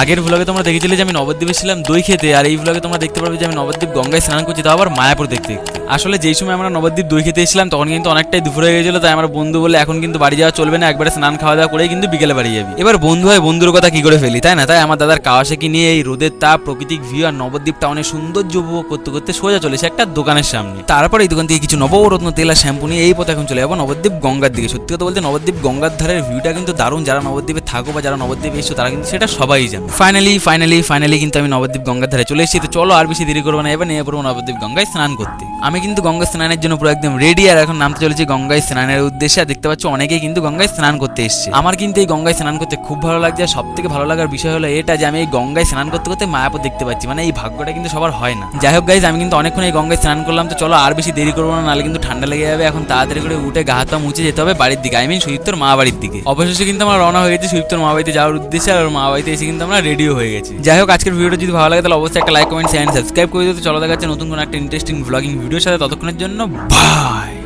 আগের ভ্লগে তোমরা দেখেছিলে যে আমি নবদ্বীপে ছিলাম, দই খেতে, আর এই ভ্লগে তোমরা দেখতে পারবে যে আমি নবদ্বীপ গঙ্গায় স্নান করছি, তাও আবার মায়াপুর দেখতে দেখতে। আসলে যেই সময় আমরা নবদ্বীপ দই খেতে এসেছিলাম, তখন কিন্তু অনেকটাই দুপুর হয়ে গেছিল, তাই আমার বন্ধু বলে এখন কিন্তু বাড়ি যাওয়া চলবে না, একবারে স্নান খাওয়া দাওয়া করেই কিন্তু বিকেলে বাড়ি যাবি। এবার বন্ধু হয় বন্ধুর কথা কি করে ফেলি, তাই না? তাই আমার দাদার কাওয়াসাকি নিয়ে এই রোদের তাপ, প্রাকৃতিক ভিউ আর নবদ্বীপ টাউনের সৌন্দর্য উপভোগ করতে করতে সোজা চলেছে একটা দোকানের সামনে। তারপর এই দোকান থেকে কিছু নবরত্ন তেল আর শ্যাম্পু নিয়ে এই পথে এখন চলে যাব নবদ্বীপ গঙ্গার দিকে। সত্যি কথা বলতে নবদ্বীপ গঙ্গার ধারের ভিউটা কিন্তু দারুণ, যারা নবদ্বীপে থাকো বা যারা নবদ্বীপে এসো তারা কিন্তু সেটা সবাই জানে। ফাইনালি ফাইনালি ফাইনালি কিন্তু আমি নবদ্বীপ গঙ্গার ধারে চলে এসেছি, তো চলো আর বেশি দেরি করব না, এবার নিয়ে পড়ব নবদ্বীপ গঙ্গায় স্নান করতে। আমি কিন্তু গঙ্গা স্নানের জন্য পুরো একদম রেডি আর এখন নামতে চলেছি গঙ্গায় স্নানের উদ্দেশ্যে। আর দেখতে পাচ্ছ অনেকেই কিন্তু গঙ্গায় স্নান করতে এসছে। আমার কিন্তু এই গঙ্গায় স্নান করতে খুব ভালো লাগছে আর সব থেকে ভালো লাগার বিষয় হলো এটা যে আমি এই গঙ্গায় স্নান করতে করতে মায়াপুর দেখতে পাচ্ছি। মানে এই ভাগ্যটা কিন্তু সবার হয় না। যাই হোক গাইজ আমি কিন্তু অনেকক্ষণ এই গঙ্গায় স্নান করলাম তো চলো আর বেশি দেরি করব না, নাহলে কিন্তু ঠান্ডা লেগে যাবে। এখন তাড়াতাড়ি করে উঠে গা হাত মুছে যেতে হবে বাড়ির দিকে। আই মিন সুদীপ্তর মা বাড়ির দিকে। অবশেষে কিন্তু আমরা রওনা হয়ে গেছি সুদীপ্তর মা বাড়িতে যাওয়ার উদ্দেশ্যে আর মা বাড়িতে এসে কিন্তু আমরা রেডিও হয়ে গেছি। যাই হোক, আজকের ভিডিওটা যদি ভালো লাগে তাহলে অবশ্যই একটা লাইক কমেন্ট শেয়ার সাবস্ক্রাইব করে দিতে চলো দেখাচ্ছে নতুন কোনো একটা ইন্টারেস্টিং ব্লগিং ভিডিওর সাথে ততক্ষণের জন্য বাই